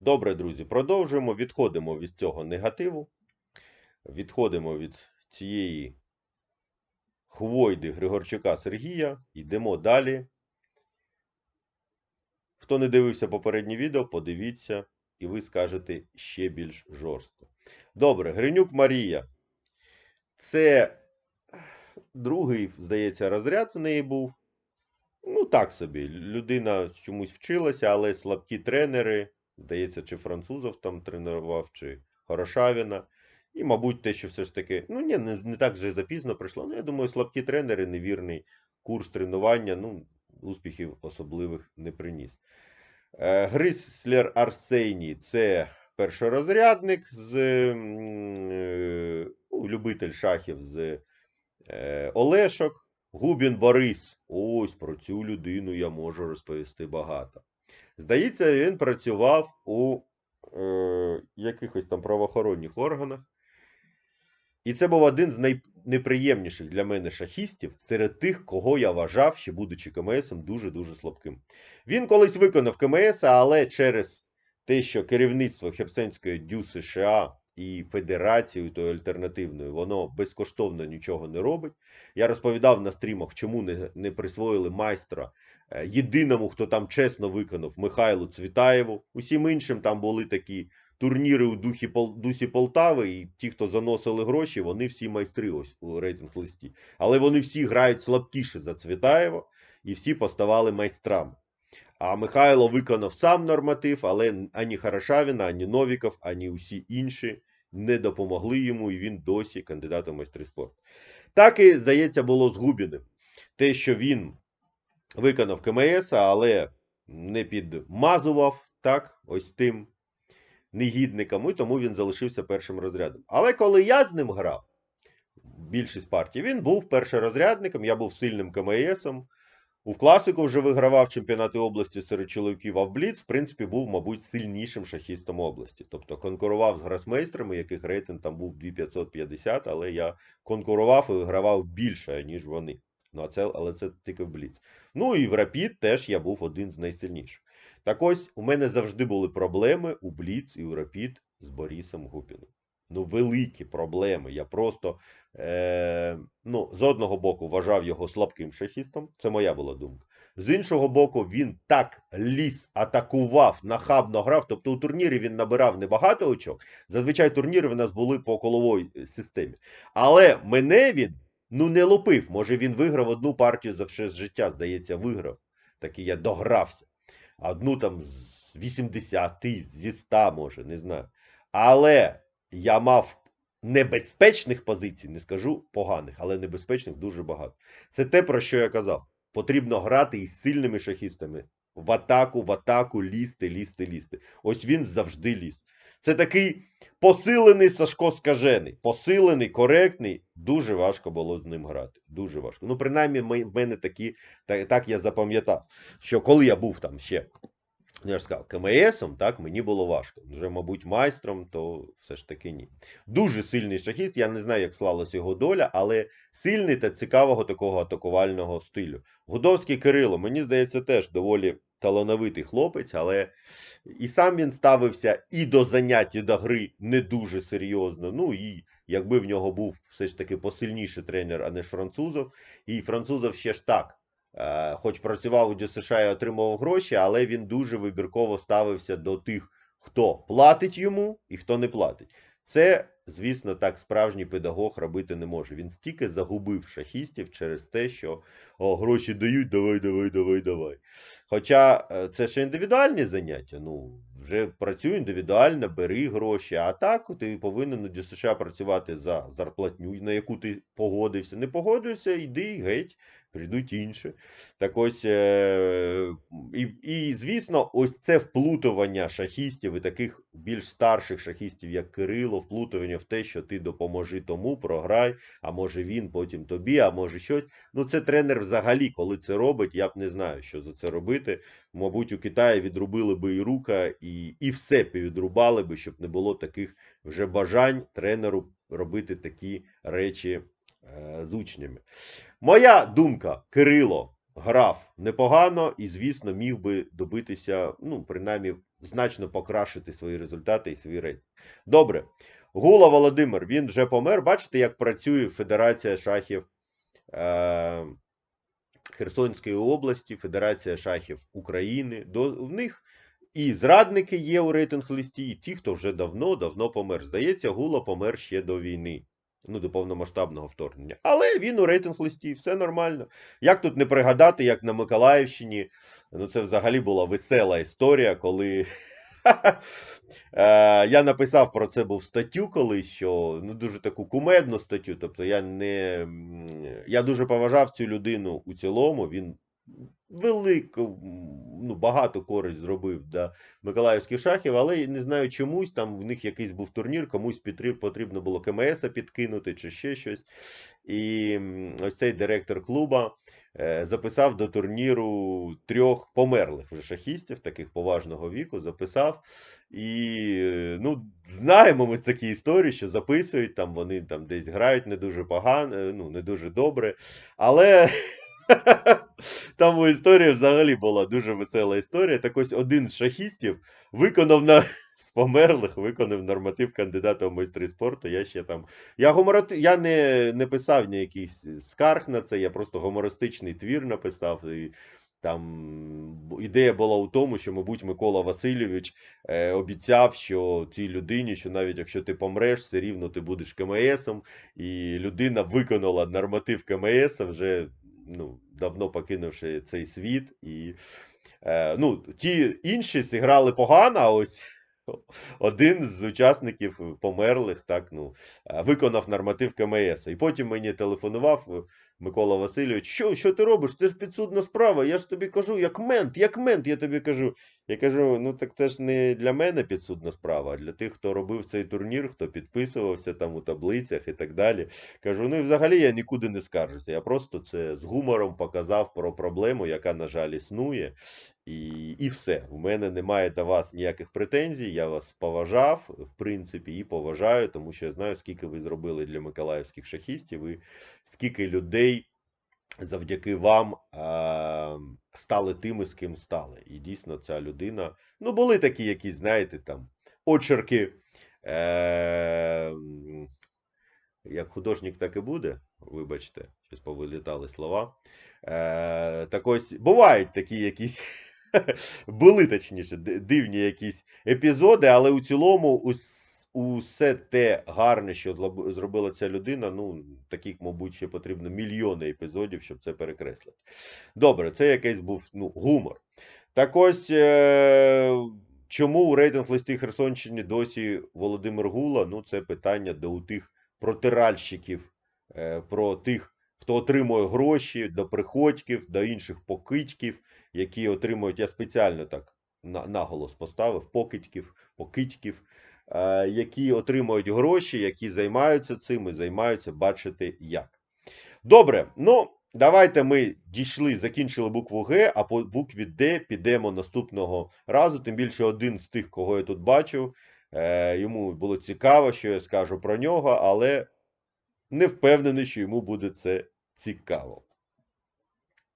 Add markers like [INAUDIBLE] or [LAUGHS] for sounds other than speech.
Добре, друзі, продовжуємо. Відходимо від цього негативу. Відходимо від цієї хвойди Григорчука Сергія. Йдемо далі. Хто не дивився попереднє відео, подивіться, і ви скажете ще більш жорстко. Добре, Гринюк Марія. Це другий, здається, розряд в неї був. Ну, так собі. Людина чомусь вчилася, але слабкі тренери. Здається, чи французов там тренував, чи Хорошавіна. І, мабуть, те, що все ж таки, ну ні, не, не так вже запізно прийшло. Ну, я думаю, слабкі тренери, невірний курс тренування, ну, успіхів особливих не приніс. Е, Грислер Арсеній це першорозрядник з е, ну, любитель шахів з е, Олешок. Губін Борис. Ось про цю людину я можу розповісти багато. Здається, він працював у е, якихось там правоохоронних органах. І це був один з найнеприємніших для мене шахістів серед тих, кого я вважав, ще будучи КМСом, дуже-дуже слабким. Він колись виконав КМС, але через те, що керівництво Херсонської дю США і Федерацією тою альтернативною, воно безкоштовно нічого не робить. Я розповідав на стрімах, чому не, не присвоїли майстра єдиному, хто там чесно виконав Михайлу Цвітаєву. Усім іншим там були такі турніри у духі дусі Полтави, і ті, хто заносили гроші, вони всі майстри ось у рейтинг листі. Але вони всі грають слабкіше за Цвітаєва, і всі поставали майстрами. А Михайло виконав сам норматив, але ані Харашавіна, ані Новіков, ані усі інші не допомогли йому, і він досі кандидат у майстри спорту. Так і, здається, було з Губіним. Те, що він виконав КМС, але не підмазував так, ось тим негідникам, і тому він залишився першим розрядом. Але коли я з ним грав, більшість партій, він був першорозрядником, я був сильним КМСом. У класику вже вигравав чемпіонати області серед чоловіків, а в Бліц, в принципі, був, мабуть, сильнішим шахістом області. Тобто конкурував з гросмейстрами, яких рейтинг там був 2550, але я конкурував і вигравав більше, ніж вони. Ну, а це, але це тільки в Бліц. Ну і в Рапід теж я був один з найсильніших. Так ось у мене завжди були проблеми у Бліц і у Рапід з Борисом Гупіним. Ну, великі проблеми. Я просто е, ну, з одного боку вважав його слабким шахістом, це моя була думка. З іншого боку, він так ліз, атакував, нахабно грав. Тобто у турнірі він набирав небагато очок. Зазвичай турніри в нас були по коловій е, системі. Але мене він ну, не лупив. Може, він виграв одну партію за все життя, здається, виграв. Такий я догрався. Одну там з 80, зі 100, може, не знаю. Але я мав небезпечних позицій, не скажу поганих, але небезпечних дуже багато. Це те, про що я казав. Потрібно грати із сильними шахістами. В атаку, в атаку, лізти, лізти, лізти. Ось він завжди ліз. Це такий посилений Сашко Скажений. Посилений, коректний. Дуже важко було з ним грати. Дуже важко. Ну, принаймні, в мене такі, так, так я запам'ятав, що коли я був там ще я ж сказав, КМСом, так, мені було важко. Вже, мабуть, майстром, то все ж таки ні. Дуже сильний шахіст. Я не знаю, як склалась його доля, але сильний та цікавого такого атакувального стилю. Гудовський Кирило, мені здається, теж доволі талановитий хлопець, але і сам він ставився і до занять, і до гри не дуже серйозно. Ну і якби в нього був все ж таки посильніший тренер, а не ж французов, і французов ще ж так. Е, Хоч працював у ДЮСШ і отримував гроші, але він дуже вибірково ставився до тих, хто платить йому і хто не платить. Це, звісно, так справжній педагог робити не може. Він стільки загубив шахістів через те, що о, гроші дають, давай, давай, давай, давай. Хоча е, це ще індивідуальні заняття. Ну, вже працюй індивідуально, бери гроші. А так ти повинен у ДЮСШ працювати за зарплатню, на яку ти погодився. Не погоджуєшся, йди геть прийдуть інші. Так ось, е, і, і звісно, ось це вплутування шахістів і таких більш старших шахістів, як Кирило, вплутування в те, що ти допоможи тому, програй, а може він потім тобі, а може щось. Ну, це тренер взагалі, коли це робить, я б не знаю, що за це робити. Мабуть, у Китаї відрубили би і рука, і, і все відрубали би, щоб не було таких вже бажань тренеру робити такі речі е, з учнями. Моя думка, Кирило, грав непогано і, звісно, міг би добитися, ну, принаймні, значно покращити свої результати і свій рейтинг. Добре. Гула Володимир, він вже помер. Бачите, як працює Федерація шахів е- Херсонської області, Федерація шахів України. До, в них і зрадники є у рейтинг-листі, і ті, хто вже давно-давно помер. Здається, Гула помер ще до війни, ну, до повномасштабного вторгнення. Але він у рейтинг-листі, все нормально. Як тут не пригадати, як на Миколаївщині, ну це взагалі була весела історія, коли. [LAUGHS] Е, Я написав про це був статтю колись, що ну дуже таку кумедну статтю. Тобто я не я дуже поважав цю людину у цілому. Він велику, ну багато користь зробив для миколаївських шахів, але не знаю чомусь. Там в них якийсь був турнір, комусь потрібно було КМС підкинути чи ще щось. І ось цей директор клуба е, записав до турніру трьох померлих вже шахістів, таких поважного віку, записав. І ну, знаємо ми такі історії, що записують, там вони там десь грають не дуже погано, е, ну, не дуже добре. Але [LAUGHS] [LAUGHS] там у історії взагалі була дуже весела історія. Так ось один з шахістів виконав на [LAUGHS] з померлих, виконав норматив кандидата в майстри спорту. Я ще там. Я гуморот... я не, не писав ніякийсь скарг на це, я просто гумористичний твір написав. І там ідея була у тому, що, мабуть, Микола Васильович е, обіцяв, що цій людині, що навіть якщо ти помреш, все рівно ти будеш КМСом. І людина виконала норматив КМС, вже ну, давно покинувши цей світ. І е, ну, ті інші зіграли погано, а ось один з учасників померлих так, ну, е, виконав норматив КМС. І потім мені телефонував Микола Васильович, що, що ти робиш? Це ж підсудна справа. Я ж тобі кажу, як мент, як мент, я тобі кажу. Я кажу, ну так це ж не для мене підсудна справа, а для тих, хто робив цей турнір, хто підписувався там у таблицях і так далі. Кажу, ну і взагалі я нікуди не скаржуся. Я просто це з гумором показав про проблему, яка, на жаль, існує. І, і все. У мене немає до вас ніяких претензій. Я вас поважав, в принципі, і поважаю, тому що я знаю, скільки ви зробили для миколаївських шахістів, і скільки людей завдяки вам а, стали тими, з ким стали. І дійсно, ця людина. Ну, були такі якісь, знаєте, там очерки. Е, як художник, так і буде. Вибачте, щось повилітали слова. Е, так ось бувають такі якісь. [LAUGHS] Були точніше дивні якісь епізоди, але у цілому усе те гарне, що зробила ця людина, ну таких, мабуть, ще потрібно мільйони епізодів, щоб це перекреслити. Добре, це якийсь був ну, гумор. Так ось, е- чому у рейтинг листі Херсонщини досі Володимир Гула? Ну, це питання до тих протиральщиків, е- про тих, хто отримує гроші, до приходьків, до інших покидьків, які отримують, я спеціально так на- наголос поставив, покидьків, покидьків, які отримують гроші, які займаються цим і займаються бачити як. Добре, ну давайте ми дійшли, закінчили букву Г, а по букві Д підемо наступного разу. Тим більше один з тих, кого я тут бачив, е, йому було цікаво, що я скажу про нього, але не впевнений, що йому буде це цікаво.